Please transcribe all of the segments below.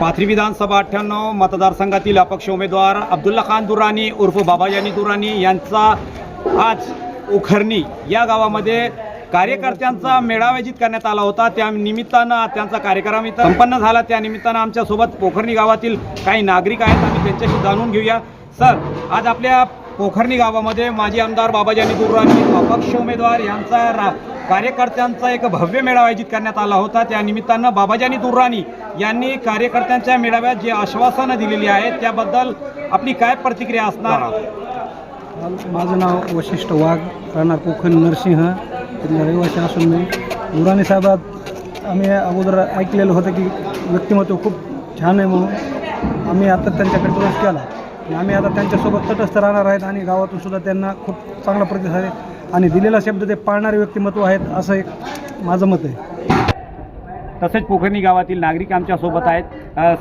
पाथरी विधानसभा अठ्ठ्याण्णव मतदारसंघातील अपक्ष उमेदवार अब्दुल्ला खान दुरानी उर्फ बाबाजानी दुरानी यांचा आज उखरणी. या गावामध्ये कार्यकर्त्यांचा मेळावा आयोजित करण्यात आला होता. त्या निमित्तानं त्यांचा कार्यक्रम इथं संपन्न झाला. त्या निमित्तानं आमच्यासोबत पोखरणी गावातील काही नागरिक आहेत. आम्ही त्यांच्याशी जाणून घेऊया. सर आज आपल्या पोखरणी गावामध्ये माजी आमदार बाबाजानी दुर्राणी अपक्ष उमेदवार यांचा रा कार्यकर्त्यांचा एक भव्य मेळावा आयोजित करण्यात आला होता. त्या निमित्तानं बाबाजानी दुर्राणी यांनी कार्यकर्त्यांच्या मेळाव्यात जे आश्वासनं दिलेली आहेत त्याबद्दल आपली काय प्रतिक्रिया असणार? माझं नाव वशिष्ठ वाघ राहणार कोकण नरसिंह तिथला रहिवासी असून मी. दुराणी साहेबात आम्ही अगोदर ऐकलेलं होतं की व्यक्तिमत्व खूप छान आहे म्हणून आम्ही आता त्यांच्याकडे प्रवेश केला. आम्ही आता त्यांच्यासोबत तटस्थ राहणार आहेत आणि गावातून सुद्धा त्यांना खूप चांगला प्रतिसाद आहे. आणि दिलेला शब्द ते पाळणारे व्यक्तिमत्व आहेत असं एक माझं मत आहे. तसेच पोखर्णी गावातील नागरिक आमच्यासोबत आहेत.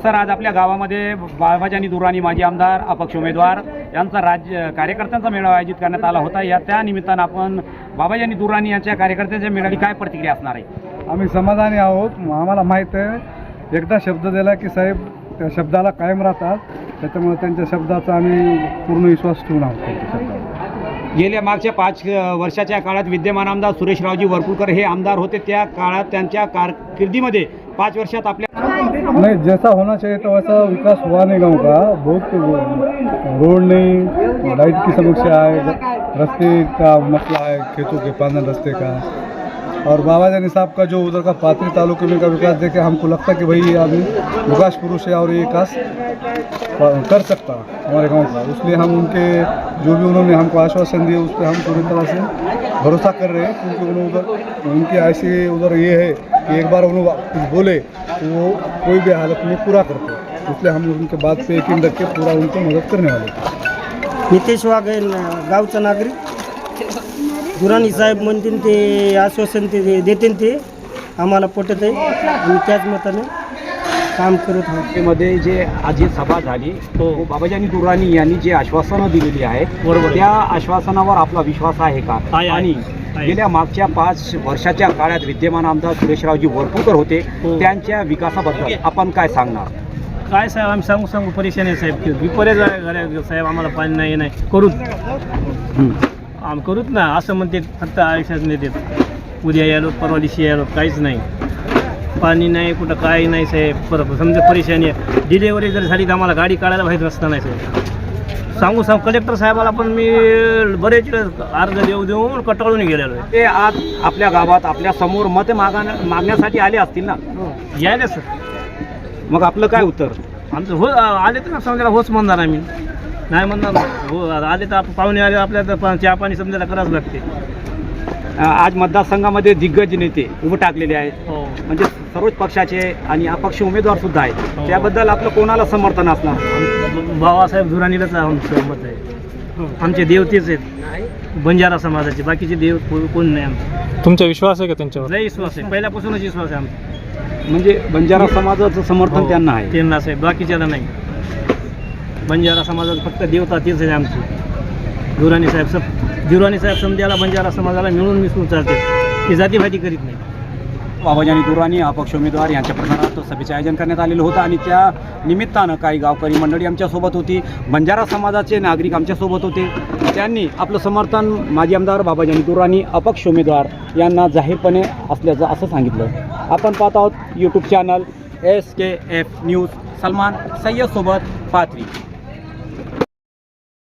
सर आज आपल्या गावामध्ये बाबाजानी दुराणी माजी आमदार अपक्ष उमेदवार यांचा राज्य कार्यकर्त्यांचा मेळावा आयोजित करण्यात आला होता. या त्या निमित्तानं आपण बाबाजानी दुराणी यांच्या कार्यकर्त्यांच्या मेळावी काय प्रतिक्रिया असणार आहे? आम्ही समाधानी आहोत. आम्हाला माहीत आहे एकदा शब्द दिला की साहेब त्या शब्दाला कायम राहतात. त्याच्यामुळे त्यांच्या शब्दाचा आम्ही पूर्ण विश्वास ठेवून आहोत. त्यांच्या शब्दावर गेल्या मागच्या पाच वर्षाच्या काळात विद्यमान आमदार सुरेशरावजी वरपुडकर हे आमदार होते. त्या काळात त्यांच्या कारकिर्दीमध्ये पाच वर्षात आपल्या नहीं जैसा होना चाहिए था वैसा विकास हुआ नहीं गाँव का? बहुत रोड नहीं लाइट की समस्या है रस्ते का मसला है खेतों के पाना रस्ते का? और बाबा जानी साहब का जो उधर का पात्री तालुके में का विकास देखे, हमको लगता है कि भाई ये आदमी विकास पुरुष है और ये विकास कर सकता हमारे गाँव का। इसलिए हम उनके, जो भी उन्होंने हमको आश्वासन दिए उस पर हम पूरी तरह से भरोसा कर रहे हैं, क्योंकि उन्होंने उधर, उनकी ऐसी उधर ये है कि एक बार उन्होंने बोले तो वो कोई भी हालत में पूरा करते। इसलिए हम उनके बात पे यकीन रख के पूरा उनको मदद करने वाले नीतीश नितेश गाँव नागरिक दुराणी साहेब म्हणतील ते आश्वासन ते देतील ते आम्हाला पटत आहे आणि त्याच मताने काम करत आहोत. मध्ये जे आज जी सभा झाली तो बाबाजानी दुराणी यांनी जे आश्वासनं दिलेली आहेत बरोबर. त्या आश्वासनावर आपला विश्वास आहे का? आहे, आहे. आणि आहे. गेल्या मागच्या पाच वर्षाच्या काळात विद्यमान आमदार सुरेशरावजी वरपुडकर होते हो. त्यांच्या विकासाबद्दल आपण काय सांगणार? काय साहेब आम्ही सांगू सांगू परेशान आहे साहेब. की विपरीत आहे साहेब आम्हाला पाणी नाही हे नाही करूच आम्ही करूच ना असं म्हणते फक्त आयुष्यात नेतात उद्या यालो परवा दिवशी यालो काहीच नाही. पाणी नाही कुठं काही नाही साहेब. परत समजा परेशानी आहे. डिलेवरी जर झाली तर आम्हाला गाडी काढायला माहीत रस्ता नाही साहेब. सांगू सांगू कलेक्टर साहेबाला पण मी बरेच अर्ज देऊ देऊन कटाळून गेलेलो आहे. ते आज आपल्या गावात आपल्यासमोर मत मागा मागण्यासाठी आले असतील ना? यायला सर. मग आपलं काय उत्तर? आमचं हो आले तर समजायला होच म्हणणार आम्ही. नाही म्हणणार हो आले तर पाहुणे आले आपल्या तर पा- चहा पाणी समजायला करावंच लागते. आज मतदारसंघामध्ये दिग्गज नेते उभे टाकलेले आहेत. हो. म्हणजे सर्वच पक्षाचे आणि अपक्ष उमेदवार सुद्धा आहेत. हो. त्याबद्दल आपलं कोणाला समर्थन असणार? बाबासाहेब धुराणीलाच आमचं मत आहे. आमचे देव तेच आहेत. बंजारा समाजाचे. बाकीचे देव को- कोण नाही आमचे. तुमचा विश्वास आहे का त्यांच्यावर? लय विश्वास आहे. पहिल्यापासूनच विश्वास आहे आमचा. म्हणजे बंजारा समाजाचं समर्थन हो, त्यांना आहे. त्यांना साहेब. बाकीच्याला नाही. बंजारा समाजाचं फक्त देवता तीच आहे आमची. दुराणी साहेब सब दुराणी साहेब समजायला बंजारा समाजाला मिळून मिसळून चालते. ते जातीभाती करीत नाही. बाबाजानी दुराणी अपक्ष उमेदवार यांच्या प्रचारात सभेचे आयोजन करण्यात आलेलं होतं आणि त्या निमित्तानं काही गावकरी मंडळी आमच्यासोबत होती. बंजारा समाजाचे नागरिक आमच्यासोबत होते. त्यांनी आपलं समर्थन माजी आमदार बाबाजानी दुराणी अपक्ष उमेदवार यांना जाहीरपणे असल्याचं असं सांगितलं. आपण पाहत आहोत YouTube channel S K F news Salman सय्यदसोबत पात्री